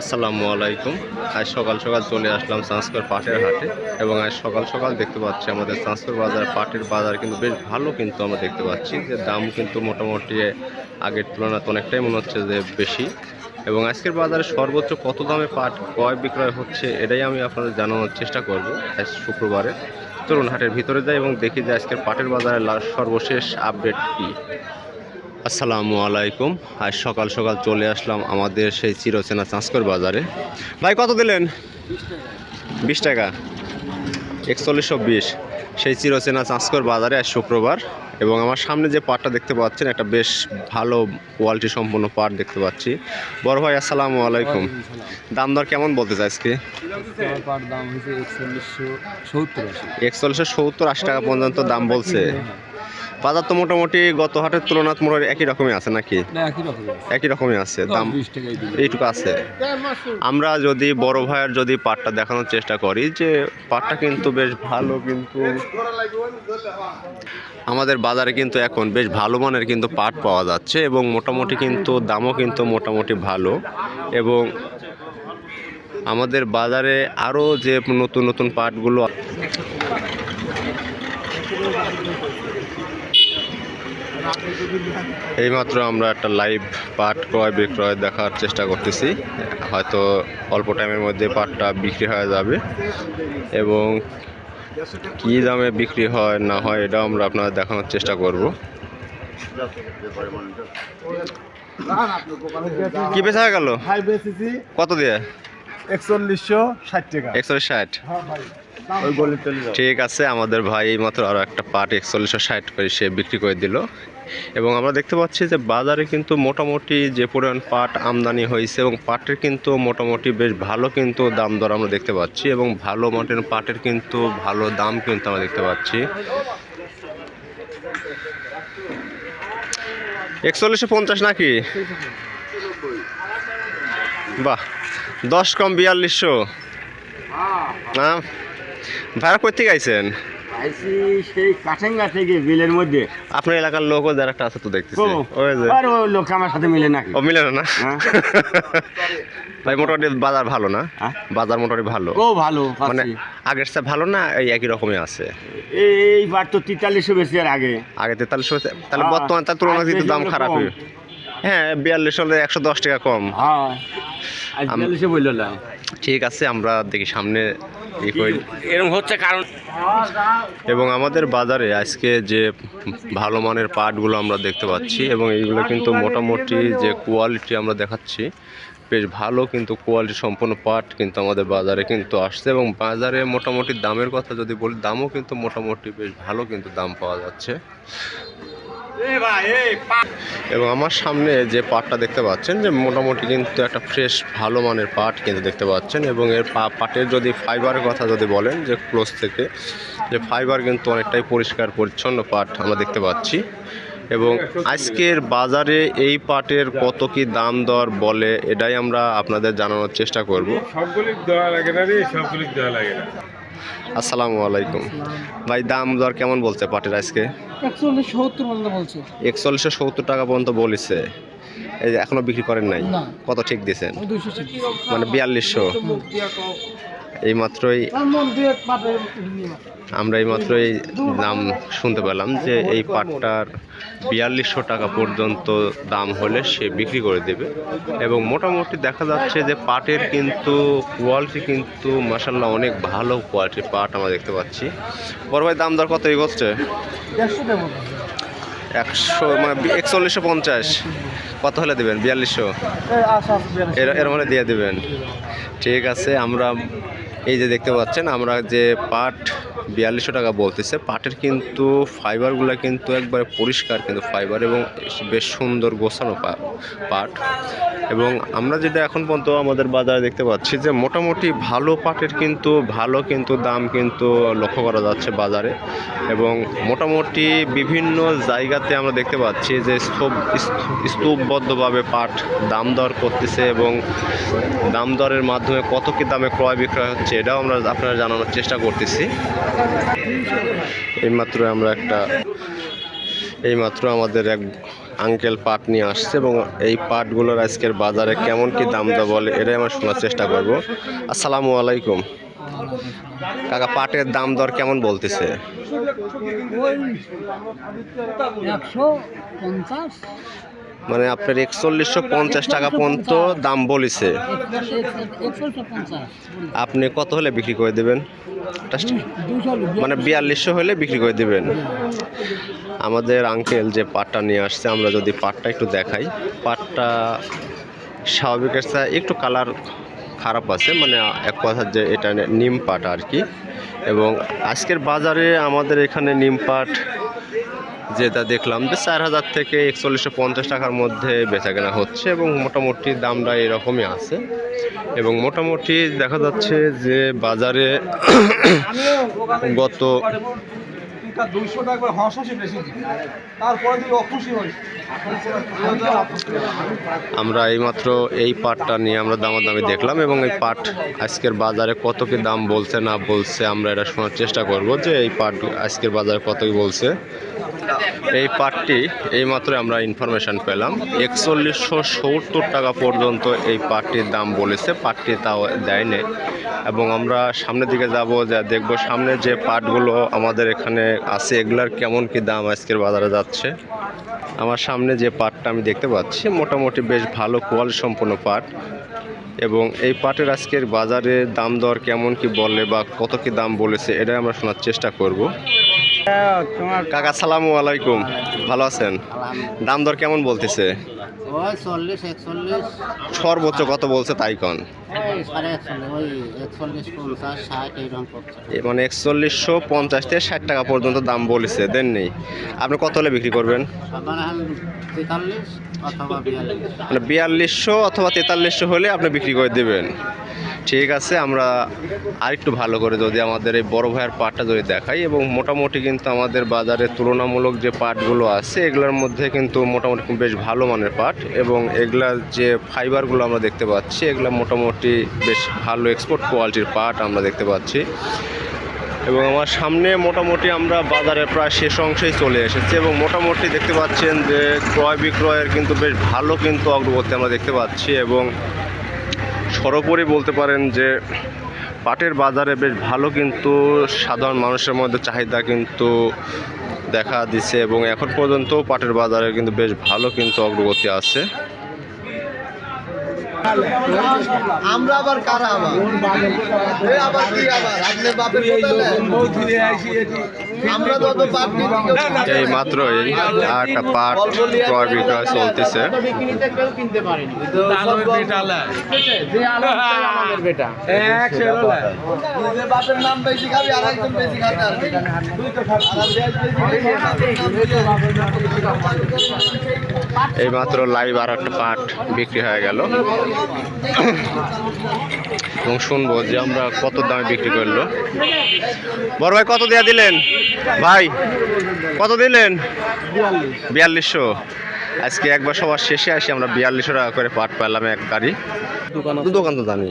আসসালামু আলাইকুম। আজ সকাল সকাল চলে আসলাম সংস্কার পাটের হাটে এবং আজ সকাল সকাল দেখতে পাচ্ছি আমাদের সংস্কার বাজার, পাটের বাজার কিন্তু বেশ ভালো কিন্তু আমরা দেখতে পাচ্ছি যে দাম কিন্তু মোটামুটি আগের তুলনায় অনেকটাই মনে হচ্ছে যে বেশি। এবং আজকের বাজারে সর্বোচ্চ কত দামে পাট ক্রয় বিক্রয় হচ্ছে এটাই আমি আপনাদের জানানোর চেষ্টা করব আজ শুক্রবারে। চলুন হাটের ভিতরে যাই এবং দেখি যে আজকের পাটের বাজারে সর্বশেষ আপডেট কী। আসসালামু আলাইকুম। আজ সকাল সকাল চলে আসলাম আমাদের সেই চিরচেনা চাঁচকর বাজারে। ভাই কত দিলেন? বিশ টাকা। একচল্লিশশো বিশ। সেই চিরচেনা চাঁচকর বাজারে আজ শুক্রবার এবং আমার সামনে যে পাটটা দেখতে পাচ্ছেন একটা বেশ ভালো কোয়ালিটি সম্পন্ন পাট দেখতে পাচ্ছি। বড় ভাই আসসালামু আলাইকুম। দাম দর কেমন বলতে চাই আজকে একচল্লিশশো সত্তর আশি। একচল্লিশশো সত্তর আশি টাকা পর্যন্ত দাম বলছে। বাজার তো মোটামুটি গত হাটের তুলনায় মোটামুটি একই রকমই আছে নাকি? একই রকমই আছে। দাম এইটুকু আছে। আমরা যদি বড় ভাইয়ের যদি পাটটা দেখানোর চেষ্টা করি যে পাটটা কিন্তু বেশ ভালো কিন্তু আমাদের বাজারে কিন্তু এখন বেশ ভালো মানের কিন্তু পাট পাওয়া যাচ্ছে এবং মোটামুটি কিন্তু দামও কিন্তু মোটামুটি ভালো এবং আমাদের বাজারে আরও যে নতুন নতুন পাটগুলো এইমাত্র আমরা একটা লাইভ পাট ক্রয় বিক্রয় দেখার চেষ্টা করতেছি। হয়তো অল্প টাইমের মধ্যে পাটটা বিক্রি হয়ে যাবে। এবং কী দামে বিক্রি হয় না হয় এটাও আমরা আপনাদের দেখানোর চেষ্টা করব। কি বেচা হয়ে গেল কত দিয়ে? একচল্লিশশো ষাট টাকা। একশো ষাট। ওই গলি চলে যাও। ঠিক আছে আমাদের ভাই মাত্র আরও একটা পাট একচল্লিশশো ষাট করে সে বিক্রি করে দিল। এবং আমরা দেখতে পাচ্ছি যে বাজারে কিন্তু মোটামুটি যে পরিমাণ পাট আমদানি হয়েছে এবং পাটের কিন্তু মোটামুটি বেশ ভালো কিন্তু দাম দর আমরা দেখতে পাচ্ছি এবং ভালো মানের পাটের কিন্তু ভালো দাম কিন্তু আমরা দেখতে পাচ্ছি। একচল্লিশশো পঞ্চাশ নাকি? বাহ, দশ কম বিয়াল্লিশশো। হ্যাঁ ভাড়া করতে গাইছেন আইসি সেই কাঠাঙ্গা থেকে বিলের মধ্যে। আপনার এলাকার লোকও যারা একটা আছে তো দেখতেছি। ওই যে। আর ওই লোক আমার সাথে মিলে নাকি? ও মিলে না হ্যাঁ। ভাই মোটামুটি বাজার ভালো না? হ্যাঁ? বাজার মোটামুটি ভালো। ও ভালো মানে আগের চেয়ে ভালো না এই একই রকমই আছে? এই এইবার তো তেতাল্লিশশো বেশি আর আগে। আগে তাহলে হ্যাঁ, বর্তমান তার তুলনায় কিন্তু দাম খারাপ হ্যাঁ বিয়াল্লিশ হলে একশো দশ টাকা কম। ঠিক আছে আমরা দেখি সামনে এরকম হচ্ছে কারণ। এবং আমাদের বাজারে আজকে যে ভালো মানের পাটগুলো আমরা দেখতে পাচ্ছি এবং এইগুলো কিন্তু মোটামুটি যে কোয়ালিটি আমরা দেখাচ্ছি বেশ ভালো কিন্তু কোয়ালিটি সম্পন্ন পাট কিন্তু আমাদের বাজারে কিন্তু আসছে এবং বাজারে মোটামুটি দামের কথা যদি বলি দামও কিন্তু মোটামুটি বেশ ভালো কিন্তু দাম পাওয়া যাচ্ছে। এবং আমার সামনে যে পাটটা দেখতে পাচ্ছেন যে মোটামুটি কিন্তু একটা ফ্রেশ ভালো মানের পাট কিন্তু দেখতে পাচ্ছেন। এবং এর পাটের যদি ফাইবারের কথা যদি বলেন যে ক্লোজ থেকে যে ফাইবার কিন্তু অনেকটাই পরিষ্কার পরিচ্ছন্ন পাট আমরা দেখতে পাচ্ছি। এবং আজকের বাজারে এই পাটের কত কি দাম দর বলে এটাই আমরা আপনাদের জানানোর চেষ্টা করব। সবগুলি দেওয়া লাগে না রে সবগুলি দেওয়া লাগে না। আসসালামু আলাইকুম। ভাই দাম দর কেমন বলছে পাটের আজকে? একচল্লিশশো সত্তর টাকা পর্যন্ত বলেছে। এই যে এখনও বিক্রি করেন নাই? কত ঠিক দিয়েছেন? মানে বিয়াল্লিশশো। এই মাত্রই আমরা এই মাত্রই দাম শুনতে পেলাম যে এই পাটটার বিয়াল্লিশশো টাকা পর্যন্ত দাম হলে সে বিক্রি করে দেবে। এবং মোটামুটি দেখা যাচ্ছে যে পাটের কিন্তু কোয়ালিটি কিন্তু মাসাল্লাহ অনেক ভালো কোয়ালিটির পাট আমরা দেখতে পাচ্ছি। বড় ভাই, দাম দর কত এগোচ্ছে একশো মানে একচল্লিশশো পঞ্চাশ। কত হলে দেবেন? বিয়াল্লিশশো? এর এর মানে দিয়ে দেবেন। ঠিক আছে, আমরা এই যে দেখতে পাচ্ছেন, আমরা যে পাট বিয়াল্লিশশো টাকা বলতেছে, পাটের কিন্তু ফাইবারগুলো কিন্তু একবারে পরিষ্কার কিন্তু ফাইবার এবং বেশ সুন্দর গোছানো পাট। এবং আমরা যেটা এখন পর্যন্ত আমাদের বাজারে দেখতে পাচ্ছি যে মোটামুটি ভালো পাটের কিন্তু ভালো কিন্তু দাম কিন্তু লক্ষ্য করা যাচ্ছে বাজারে এবং মোটামুটি বিভিন্ন জায়গাতে আমরা দেখতে পাচ্ছি যে স্তূপ, স্তূপবদ্ধভাবে পাট দাম দর করতেছে এবং দাম দরের মাধ্যমে কত কি দামে ক্রয় বিক্রয় হচ্ছে এটাও আমরা আপনারা জানানোর চেষ্টা করতেছি। এইমাত্র আমরা একটা, এইমাত্র আমাদের এক আঙ্কেল পাট নিয়ে আসছে এবং এই পাটগুলোর আজকের বাজারে কেমন কি দাম দর বলে এটাই আমরা শোনার চেষ্টা করব। আসসালামু আলাইকুম। কাকা, পাটের দাম দর কেমন বলতেছে? একশো পঞ্চাশ। মানে আপনার একচল্লিশশো পঞ্চাশ টাকা পর্যন্ত দাম বলেছে। আপনি কত হলে বিক্রি করে দেবেন? মানে বিয়াল্লিশশো হলে বিক্রি করে দেবেন। আমাদের আঙ্কেল যে পাটটা নিয়ে আসছে, আমরা যদি পাটটা একটু দেখাই। পাটটা স্বাভাবিকের একটু কালার খারাপ আছে মানে এক কথা যে এটা নিম পাট আর কি। এবং আজকের বাজারে আমাদের এখানে নিম পাট যেটা দেখলাম যে চার হাজার থেকে একচল্লিশশো পঞ্চাশ টাকার মধ্যে বেচা কেনা হচ্ছে এবং মোটামুটি দামটা এরকমই আছে। এবং মোটামুটি দেখা যাচ্ছে যে বাজারে গত আমরা এইমাত্র এই পাটটা নিয়ে আমরা দামাদামি দেখলাম এবং এই পাট আজকের বাজারে কত কি দাম বলছে না বলছে আমরা এটা শোনার চেষ্টা করব যে এই পাট আজকের বাজারে কত কি বলছে। এই পাটটি এইমাত্র আমরা ইনফরমেশন পেলাম। একচল্লিশশো সত্তর টাকা পর্যন্ত এই পাটটির দাম বলেছে। পাটটি তাও দেয়নি। এবং আমরা সামনের দিকে যাব, যা দেখব সামনে যে পাটগুলো আমাদের এখানে আছে, এগুলার কেমন কি দাম আজকের বাজারে যাচ্ছে। আমার সামনে যে পাটটা আমি দেখতে পাচ্ছি, মোটামুটি বেশ ভালো কোয়ালিটি সম্পন্ন পাট এবং এই পাটের আজকের বাজারে দাম দর কেমন কি বলে বা কত কি দাম বলেছে এটাই আমরা শোনার চেষ্টা করব। কাকা সালামু আলাইকুম। ভালো আছেন? দাম দর কেমন বলতেছে? সর্বোচ্চ কত বলছে তাই কন? মানে একচল্লিশশো পঞ্চাশ থেকে ষাট টাকা পর্যন্ত দাম বলেছে দেন নেই আপনি কত হলে বিক্রি করবেন? মানে বিয়াল্লিশশো অথবা তেতাল্লিশশো হলে আপনি বিক্রি করে দেবেন। ঠিক আছে, আমরা আরেকটু ভালো করে যদি আমাদের এই বড় ভাইয়ের পাটটা যদি দেখাই এবং মোটামুটি কিন্তু আমাদের বাজারে তুলনামূলক যে পাটগুলো আছে, এগুলোর মধ্যে কিন্তু মোটামুটি বেশ ভালো মানের পাট এবং এগুলার যে ফাইবারগুলো আমরা দেখতে পাচ্ছি, এগুলো মোটামুটি বেশ ভালো এক্সপোর্ট কোয়ালিটির পাট আমরা দেখতে পাচ্ছি। এবং আমার সামনে মোটামুটি আমরা বাজারের প্রায় শেষ অংশেই চলে এসেছি এবং মোটামুটি দেখতে পাচ্ছেন যে ক্রয় বিক্রয়ের কিন্তু বেশ ভালো কিন্তু অগ্রগতি আমরা দেখতে পাচ্ছি এবং সর্বোপরি বলতে পারেন যে পাটের বাজারে বেশ ভালো কিন্তু সাধারণ মানুষের মধ্যে চাহিদা কিন্তু দেখা দিছে এবং এখন পর্যন্ত পাটের বাজারে কিন্তু বেশ ভালো কিন্তু অগ্রগতি আছে। আমরা আবার কারা আবার? আবার কি আবার? আপনি বাপের আমরা এই মাত্রই আর একটা পাট ক্রয় বিক্রয় চলতেছে। বাপের নাম বেশি খাবি আর একজন বেশি খাবে আর। এই মাত্র লাইভ আর একটা পাট বিক্রি হয়ে গেল। এবং শুনব যে আমরা কত দামে বিক্রি করল। বড় ভাই কত দেয়া দিলেন? ভাই কত দিলেন? বিয়াল্লিশশো। আজকে একবার সবার শেষে আসি আমরা বিয়াল্লিশশো টাকা করে পাট পেলাম এক গাড়ি। দোকান তো জানি।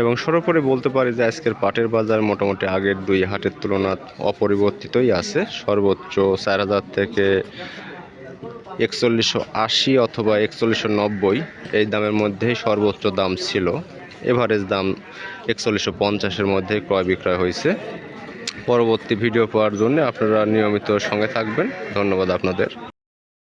এবং সর্বোপরি বলতে পারি যে আজকের পাটের বাজার মোটামুটি আগের দুই হাটের তুলনায় অপরিবর্তিতই আছে। সর্বোচ্চ চার হাজার থেকে একচল্লিশশো আশি অথবা একচল্লিশশো নব্বই এই দামের মধ্যে সর্বোচ্চ দাম ছিল। এভারেজ দাম একচল্লিশশো পঞ্চাশের মধ্যে ক্রয় বিক্রয় হয়েছে। পরবর্তী ভিডিও পাওয়ার জন্য আপনারা নিয়মিত সঙ্গে থাকবেন। ধন্যবাদ আপনাদের।